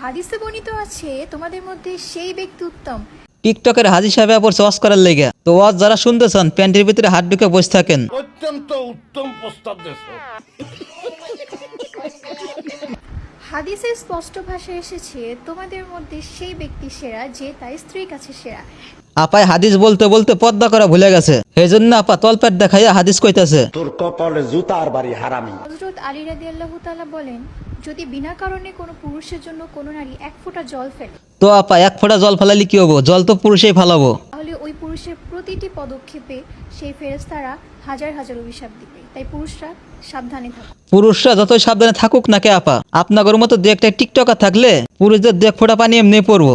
হাদিসে বর্ণিত আছে তোমাদের মধ্যে সেই ব্যক্তি উত্তম। টিকটকের হাজি সাহেব পড়ছে ওয়াজ করার লেগে। তো ওয়াজ যারা শুনতেছেন প্যান্টের ভিতরে হাত ঢুকে বসে থাকেন। অত্যন্ত উত্তম প্রস্তাব হাদিসে স্পষ্ট ভাষায় এসেছে তোমাদের মধ্যে সেই ব্যক্তি সেরা যে তার স্ত্রীর কাছে সেরা। আপায় হাদিস বলতে বলতে পদ্মা করা ভুলে গেছে। এই জন্য আপা তলপেট দেখাইয়া হাদিস কইতাছে। তোর কপালে জুতার বাড়ি হারামি। হজরত আলী রাদি আল্লাহ তালা বলেন যদি বিনা কারণে কোনো পুরুষের জন্য কোনো নারী এক ফোঁটা জল ফেলে তো আপা এক ফোঁটা জল ফালালি কি হব? জল তো পুরুষেই ফালাবো। তাহলে ওই পুরুষের প্রতিটি পদক্ষেপে সেই ফেরেস্তারা হাজার হাজার অভিশাপ দিবে। তাই পুরুষরা সাবধানে থাকো পুরুষরা যতই সাবধানে থাকুক না কে আপা আপনাদের মতো দু একটা টিকটকার থাকলে পুরুষদের দু এক ফোঁটা পানি এমনি পড়ব।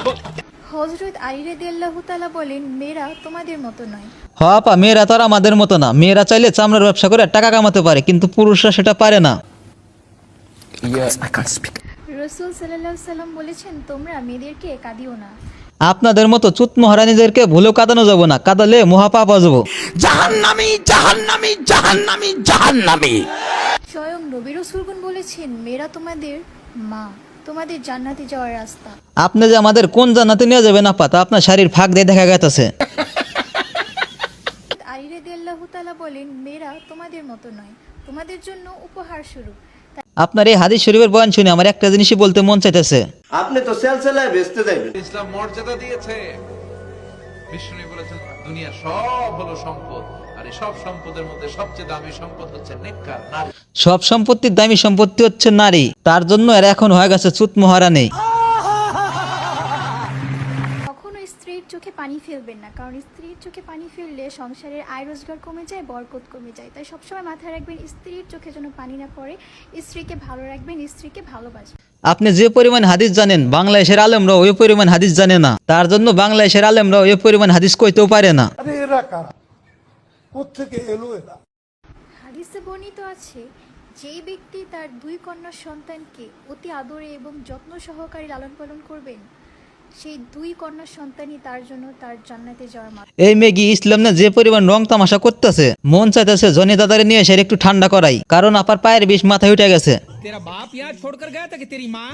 হজরত আলী আল্লাহ বলেন মেয়েরা তোমাদের মতো নয়। হ আপা মেয়েরা তো আর আমাদের মতো না। মেয়েরা চাইলে চামড়ার ব্যবসা করে টাকা কামাতে পারে কিন্তু পুরুষরা সেটা পারে না। রসুল সাল্লাহ সাল্লাম বলেছেন তোমরা মেয়েদেরকে কাঁদিও না। আপনাদের মতো চুত মহারানীদেরকে ভুলেও কাঁদানো যাব না। কাঁদালে মহাপাপ আসব। জাহান্নামি জাহান্নামি জাহান্নামি জাহান্নামি। স্বয়ং নবী রসুলগুন বলেছেন মেয়েরা তোমাদের মা। তোমাদের জান্নাতে যাওয়ার রাস্তা। আপনি যে আমাদের কোন জান্নাতে নিয়ে যাবেন আপা তা আপনার শাড়ির ফাঁক দিয়ে দেখা গেছে আলী রাদি আল্লাহ তালা বলেন মেয়েরা তোমাদের মতো নয় তোমাদের জন্য উপহার স্বরূপ। আপনার এই হাদিস শরীফের বয়ান শুনে আমার একটা জিনিসই বলতে মন চাইতেছে। আপনি তো সেলসেলায় বেচতে ইসলাম মর্যাদা দিয়েছে। বিষ্ণু বলেছেন দুনিয়া সব হলো সম্পদ আর এই সব সম্পদের মধ্যে সবচেয়ে দামি সম্পদ হচ্ছে নেককার নারী। সব সম্পত্তির দামি সম্পত্তি হচ্ছে নারী। তার জন্য এর এখন হয়ে গেছে চুত মহারানী। কখনো স্ত্রীর চোখে পানি ফেলবেন না কারণ স্ত্রীর চোখে পানি ফেললে সংসারের আয় রোজগার কমে যায় বরকত কমে যায়। তাই সবসময় মাথায় রাখবেন স্ত্রীর চোখে যেন পানি না পড়ে স্ত্রীকে ভালো রাখবেন স্ত্রীকে ভালোবাসবেন। আপনি যে পরিমাণ হাদিস জানেন বাংলাদেশের আলেমরা ওই পরিমাণ হাদিস জানে না। তার জন্য বাংলাদেশের আলেমরা ওই পরিমাণ হাদিস কইতেও পারে না। কোথেকে এলো এরা? হাদিসে বর্ণিত আছে যেই ব্যক্তি তার দুই কন্যা সন্তানকে অতি আদরে এবং যত্ন সহকারে লালন পালন করবেন সেই দুই কন্যা সন্তানই তার জন্য তার জান্নাতে যাওয়ার এই মেগি ইসলাম না যে পরিমাণ রং তামাশা করতেছে মন চাইতেছে জনি দাদারে নিয়ে এসে একটু ঠান্ডা করাই কারণ আপার পায়ের বেশ মাথায় উঠে গেছে। তেরা বাপ ইয়া তেরি মা